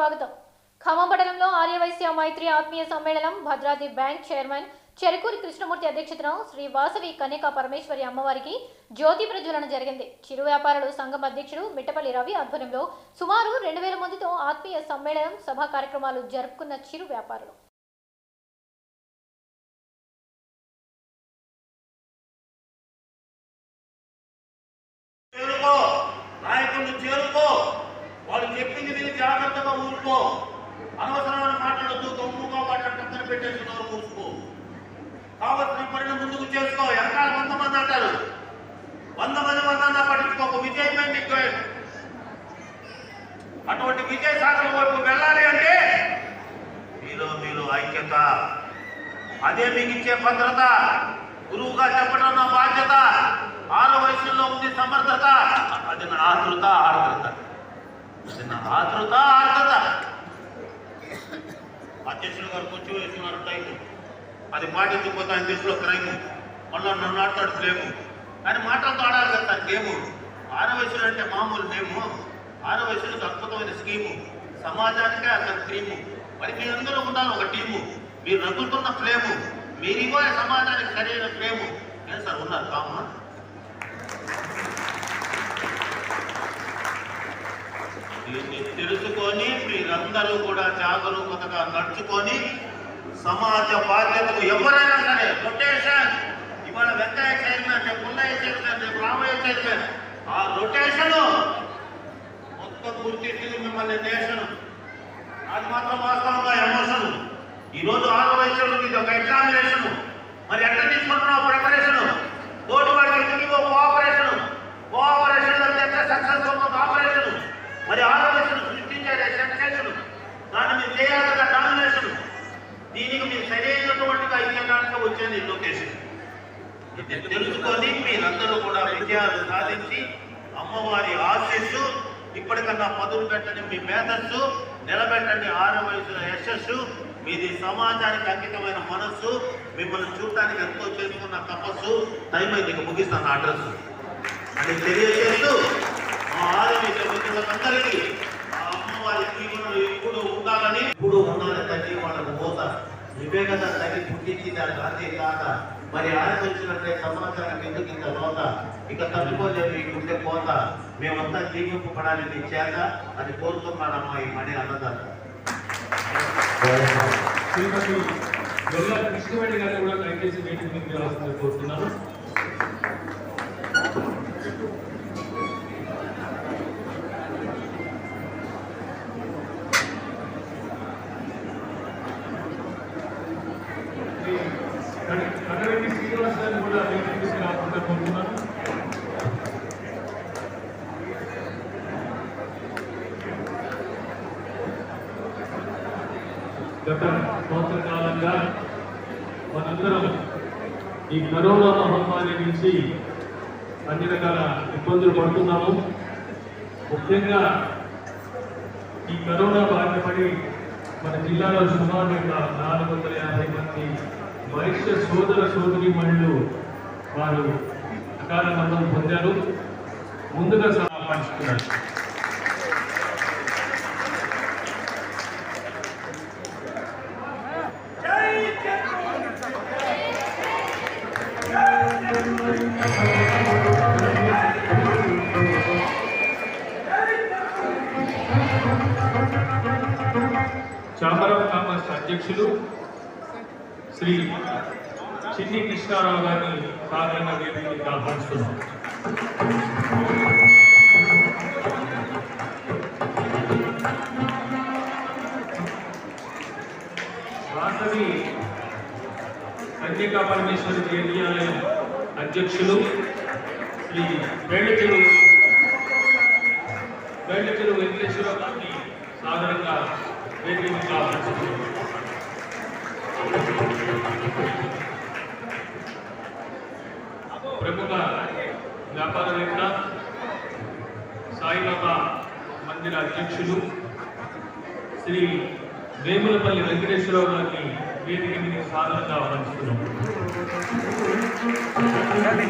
స్వాగతం. ఖమ్మం పట్టణంలో ఆర్యవైశ్య మైత్రి ఆత్మీయ సమ్మేళనం భద్రాద్రి బ్యాంక్ చైర్మన్ చెరుకూరి కృష్ణమూర్తి అధ్యక్షతన శ్రీ వాసవి కన్యకా పరమేశ్వరి అమ్మవారికి జ్యోతి ప్రజ్వలన జరిగింది. చిరు వ్యాపారులు సంఘం అధ్యక్షుడు మిట్టపల్లి రవి ఆధ్వర్యంలో సుమారు రెండు వేల మందితో ఆత్మీయ సమ్మేళనం సభా కార్యక్రమాలు జరుపుకున్న చిరు వ్యాపారులు. జాగ్రత్తగా ఊరుకో. అనవసరమైన మాట్లాడద్దు గమ్ముగా మాట్లాడి పెట్టేసి నోరు మూసుకో. కావలసిన పనిని ముందుకు చేసుకో. ఎంత వంద మంది అంటారు. వంద మంది వంద అన్నా విజయమే నీకు అటువంటి విజయ సాధన వైపు వెళ్ళాలి అంటే మీలో మీలో ఐక్యత. అదే మీకు ఇచ్చే భద్రత. గురువుగా చెప్పడం నా బాధ్యత. ఆరు వయసులో ఉంది సమర్థత. అది నా ఆతృత ఆర్ద్రత. అది నా ఆతృత ఆర్ద్రత. అధ్యక్షుడు గారు కూర్చో వేసుకున్నారు టైం అది పాటించకపోతే ఆయన దృష్టిలో క్రైమ్ మళ్ళీ నన్ను ఆడతాడు ఫ్లేము కానీ మాటలతో ఆడాలి కదా గేము. ఆరవయసులు అంటే మామూలు నేము ఆరవయసులకు అద్భుతమైన స్కీము సమాజానికే అతని క్రీము మరి మీ అందరూ ఉండాలి ఒక టీము మీరు రగులుతున్న ఫ్లేము మీరు ఇవ్వాలి సమాజానికి సరైన ఫ్లేము ఏం సార్ ఉన్నారు కామా దీన్ని తెలుసుకొని అందరూ కూడా జాగరూకతగా నడుచుకొని సమాజ బాధ్యతలు ఎవరైనా సరే రొటేషన్. ఇవాళ వెంకయ్య చైర్మన్ రేపు పుల్లయ్య చైర్మన్ రేపు రామయ్య చైర్మన్. ఆ రొటేషన్ మొత్తం గుర్తించింది మిమ్మల్ని దేశం అది మాత్రం వాస్తవంగా ఎమోషన్. ఈ రోజు ఆరో వయసులో ఇది ఒక ఎగ్జామినేషన్. మరి ఎట్లా తీసుకుంటున్నావు ప్రిపరేషన్? తోటి వాడికి ఎందుకు కోఆపరేషన్. కోఆపరేషన్ ఎట్లా సక్సెస్ అవుతుంది తెలుసుకొని మీరందరూ కూడా విజయాలు సాధించి అమ్మవారి ఆశీస్సు ఇప్పటికన్నా పదులు పెట్టండి మీ మేధస్సు నిలబెట్టండి ఆరో వయసుల యశస్సు మీది సమాజానికి అంకితమైన మనస్సు మిమ్మల్ని చూడటానికి ఎంతో చేసుకున్న తపస్సు. టైం అయితే ఇక ముగిస్తాను అడ్రస్. అని తెలియజేస్తూ మా ఆరోగ్య మిత్రులందరికీ ఆ అమ్మవారి జీవనం ఎప్పుడు ఉండాలని ఇప్పుడు ఉండాలని తల్లి వాళ్ళకు పోతా. వివేకత తగ్గి తల్లి పుట్టించింది ఆ కాక. మరి ఆలోచించినట్లే సమాచారం ఎందుకు ఇంత రోత ఇక తట్టుకోలేదు ఈ గుండె కోత. మేమంతా జీవింపబడాలి నీ చేత అని కోరుతున్నానమ్మా ఈ మణి అన్నదాత. శ్రీమతి కృష్ణవేణి గారు కూడా దయచేసి మీటింగ్ మీకు కోరుతున్నాను శ్రీ కడ- కడవెల్లి శ్రీనివాస్ గారిని కూడా మీటింగ్ తీసుకురావాల్సిందిగా కోరుతున్నాను గత సంవత్సర కాలంగా మనందరం ఈ కరోనా మహమ్మారి నుంచి అన్ని రకాల ఇబ్బందులు పడుతున్నాము. ముఖ్యంగా ఈ కరోనా బారిన మన జిల్లాలో సుమారు నాలుగు వందల యాభై మంది వైశ్య సోదర సోదరి మహిళలు వారు అకాల మరణం పొందారు. ముందుగా సలహా పంచుకున్నారు చామరం కామర్స్ అధ్యక్షులు శ్రీ చిన్ని కృష్ణారావు గారిని సాధారణ వేదికకి ఆహ్వానిస్తున్నాం. వాసవి కన్యకా పరమేశ్వరి దేవాలయం అధ్యక్షులు శ్రీ వేళ్ళచెరు వేళ్ళచెరు వెంకటేశ్వర గారిని సాధారణంగా ప్రముఖ వ్యాపారవేత్త సాయిబాబా మందిర అధ్యక్షులు శ్రీ వేములపల్లి వెంకటేశ్వరరావు గారిని వేదిక మీద సాధారణంగా ఆహ్వానిస్తున్నాం.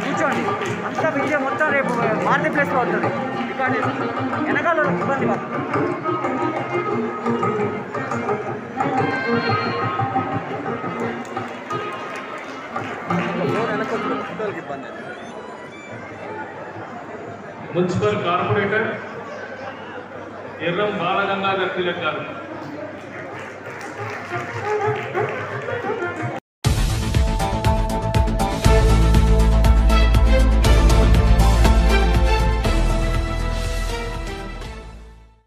కూర్చోండి. అంతా వీడియో మొత్తం రేపు మార్కెట్ ప్లేస్లో అవుతుంది రికార్డ్ వెనకాల వాళ్ళకి ఇబ్బంది పిల్లలకి ఇబ్బంది మున్సిపల్ కార్పొరేటర్ ఎర్రం బాలగంగాధర్ తిలక్ గారు.